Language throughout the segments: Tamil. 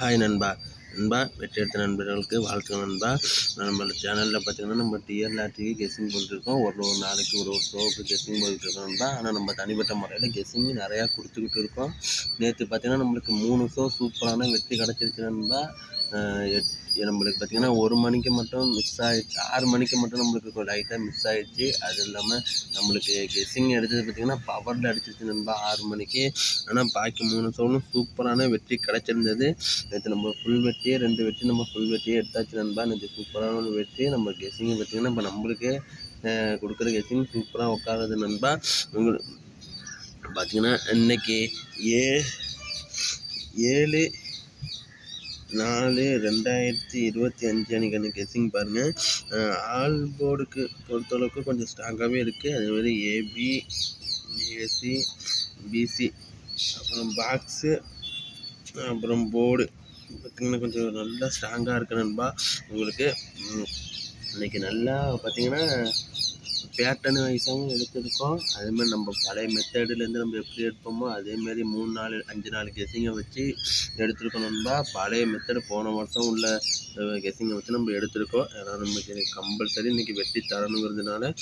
ஹாய் நண்பா. நண்பா வெற்றி எடுத்த நண்பர்களுக்கு வாழ்த்து நண்பா. நம்ம சேனலில் பார்த்தீங்கன்னா நம்ம டியர் லாட்ரிக்கு கெஸ்ஸிங் போட்டுருக்கோம் ஒரு ஒரு நாளைக்கு ஒரு ஒரு ஷோவுக்கு கெஸ்ஸிங் போட்டுருக்கோம் நண்பா. ஆனால் நம்ம தனிப்பட்ட முறையில் கெஸ்ஸிங் நிறையா கொடுத்துக்கிட்டு இருக்கோம். நேற்று பார்த்தீங்கன்னா நம்மளுக்கு மூணு ஷோ சூப்பரான வெற்றி கிடச்சிருச்சு நண்பா. எட் நம்மளுக்கு பார்த்தீங்கன்னா ஒரு மணிக்கு மட்டும் மிஸ் ஆகிடுச்சு ஆறு மணிக்கு மட்டும் நம்மளுக்கு லைட்டாக மிஸ் ஆகிடுச்சு அது இல்லாமல் நம்மளுக்கு கெஸ்ஸிங் அடித்தது பார்த்தீங்கன்னா பவரில் அடிச்சிருச்சு நண்பா ஆறு மணிக்கு. ஆனால் பாக்கி மூணு ஷோவும் சூப்பரான வெற்றி கிடச்சிருந்தது. நேற்று நம்ம ஃபுல் வெற்றியே ரெண்டு வெற்றி நம்ம ஃபுல் வெற்றியே எடுத்தாச்சு நண்பா. நேற்று சூப்பரான ஒரு வெற்றி. நம்ம கெஸ்ஸிங் பார்த்திங்கன்னா இப்போ நம்மளுக்கே கொடுக்குற கெஸ்ஸிங் சூப்பராக உட்காருது நண்பா. உங்களுக்கு பார்த்திங்கன்னா இன்னைக்கு ஏ ஏழு நாலு ரெண்டாயிரத்தி இருபத்தி அஞ்சு அன்றைக்கி கெஸ்ஸிங் பாருங்கள் ஆல் போர்டுக்கு பொறுத்தளவுக்கு கொஞ்சம் ஸ்ட்ராங்காகவே இருக்குது அதே மாதிரி ஏபி ஏசி பிசி அப்புறம் பாக்ஸு அப்புறம் போர்டு பார்த்திங்கன்னா கொஞ்சம் நல்லா ஸ்ட்ராங்காக இருக்கு நண்பா. உங்களுக்கு இன்றைக்கி நல்லா பார்த்தீங்கன்னா பேட்டர்னு வைஸாகவும் எடுத்திருக்கோம். அதேமாதிரி நம்ம பழைய மெத்தடுலேருந்து நம்ம எப்படி எடுப்போமோ அதேமாரி மூணு நாலு அஞ்சு நாலு கெஸ்ஸிங்கை வச்சு எடுத்திருக்கோம் நண்பா. பழைய மெத்தடு போன வருஷம் உள்ள கெஸ்ஸிங்கை வச்சு நம்ம எடுத்திருக்கோம். அதனால் நமக்கு கம்பல்சரி இன்றைக்கி வெட்டி தரணுங்கிறதுனால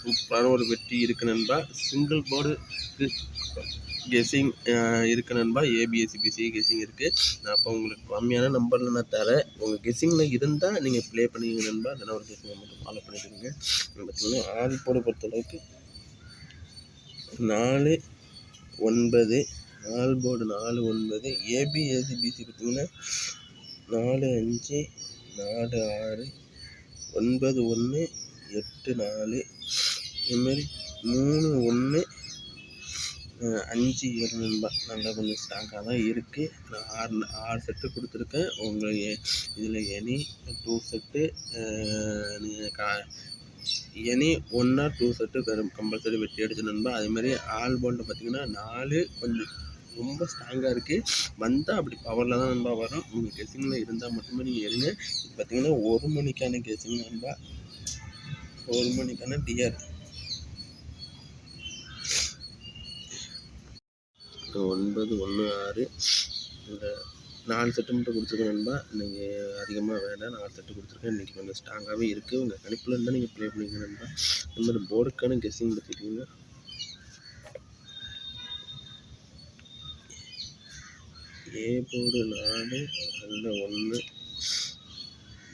சூப்பரான ஒரு வெற்றி இருக்கு நண்பா. சிங்கிள் போர்டு கெஸ்ஸிங் இருக்கு நண்பா. ஏபிஎஸ்சி பிசி கெஸிங் இருக்குது நான் அப்போ உங்களுக்கு கம்மியான நம்பரில் நான் தரேன். உங்கள் கெஸிங்கில் இருந்தால் நீங்கள் ப்ளே பண்ணிக்கங்க நண்பா. இல்லைனா ஒரு கெஸ்ஸிங்கை மட்டும் ஃபாலோ பண்ணிக்கோங்க பார்த்தீங்கன்னா ஆள் போட பொறுத்தளவுக்கு நாலு ஒன்பது நாலு போர்டு நாலு ஒன்பது ஏபிஎஸ்சி பிசி பார்த்தீங்கன்னா நாலு அஞ்சு நாலு ஆறு ஒன்பது ஒன்று எட்டு நாலு. இதுமாரி மூணு ஒன்று அஞ்சு ஏழு நண்பா நல்லா கொஞ்சம் ஸ்ட்ராங்காக தான் இருக்குது நான் ஆறு ஆறு செட்டு கொடுத்துருக்கேன். உங்களுக்கு இதில் எனி டூ செட்டு நீங்கள் கா எனி ஒன்றா டூ செட்டு கம்பல்சரி வெட்டி அடிச்சு நண்பா. அதேமாதிரி ஆல் போல்ட்டில் பார்த்தீங்கன்னா நாலு கொஞ்சம் ரொம்ப ஸ்ட்ராங்காக இருக்குது வந்தால் அப்படி பவரில் தான் நண்பா வரும். உங்கள் கெஸிங்கில் இருந்தால் மட்டுமே நீங்கள் எடுங்க இது பார்த்தீங்கன்னா ஒரு மணிக்கான கெஸிங் நண்பா. ஒரு மணிக்கான டிஆர் ஒன்பது ஒன்று ஆறு இந்த நாலு செட்டு மட்டும் கொடுத்துருக்கேன் நண்பா. இன்றைக்கி அதிகமாக வேண்டாம் நாலு செட்டு கொடுத்துருக்கேன் இன்றைக்கி கொஞ்சம் ஸ்ட்ராங்காகவே இருக்குது உங்கள் கணிப்பில் இருந்தால் நீங்கள் ப்ளே பண்ணிக்கங்க நண்பா. இந்த மாதிரி போர்டுக்கான கெஸ்ஸிங் எடுத்துக்கிட்டிங்கன்னா ஏ போர்டு நாலு அதில் ஒன்று.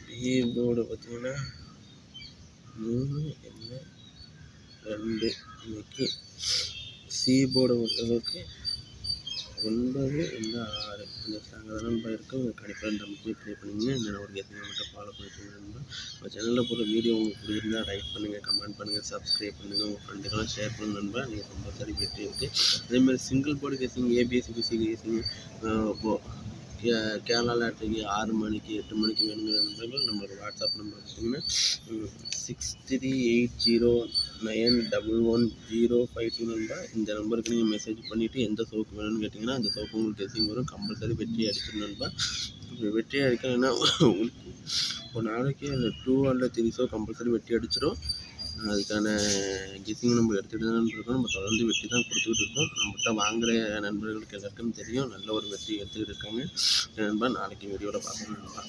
பி போர்டு பார்த்தீங்கன்னா மூணு என்ன? ரெண்டு. இன்னைக்கு சி போர்டை பொறுத்தளவுக்கு ஒன்பது இந்த ஆறு. இந்த ஸ்ட்ராங்காக தான் நண்பா இருக்குது உங்கள் கண்டிப்பாக இந்த மட்டும் ப்ளே பண்ணுங்கள் இந்த ஒரு எத்தனை மட்டும் ஃபாலோ பண்ணிட்டு நண்பா நம்ம சேனலில் போகிற வீடியோ உங்களுக்கு பிடிச்சிருந்தா லைக் பண்ணுங்கள் கமெண்ட் பண்ணுங்கள் சப்ஸ்கிரைப் பண்ணுங்கள் உங்கள் ஃப்ரெண்டுக்கெல்லாம் ஷேர் பண்ணுங்க நண்பா. நீங்கள் கம்பல்சரி வெற்றி இருக்குது அதேமாதிரி single board guessing ABSC BC guessing இப்போது கேரளா லாட்ரிக்கு ஆறு மணிக்கு எட்டு மணிக்கு வேணுங்கிற நண்பர்கள் நம்மளோட வாட்ஸ்அப் நம்பர் பார்த்தீங்கன்னா six three eight zero nine double one zero five two number இந்த நம்பருக்கு நீங்கள் மெசேஜ் பண்ணிவிட்டு எந்த சோப்பு வேணும்னு கேட்டிங்கன்னா அந்த சோப்பு உங்களுக்கு கெஸிங் வரும். கம்பல்சரி வெற்றி அடிச்சிடும் நண்பா. வெற்றி அடிக்கலைன்னா ஒரு நாளைக்கு அந்த two hundred three so compulsory வெட்டி அடிச்சிடும் அதுக்கான கெஸிங் நம்ம எடுத்துகிட்டு தான் இருக்கோம். நம்ம தொடர்ந்து வெற்றி தான் கொடுத்துக்கிட்டு இருக்கோம். நம்மகிட்ட வாங்குகிற நண்பர்களுக்கு எல்லாருக்கும் தெரியும். நல்ல ஒரு வெற்றி எடுத்துக்கிட்டு இருக்காங்க. நண்பா நாளைக்கு வீடியோவில் பார்க்கணும் நண்பா.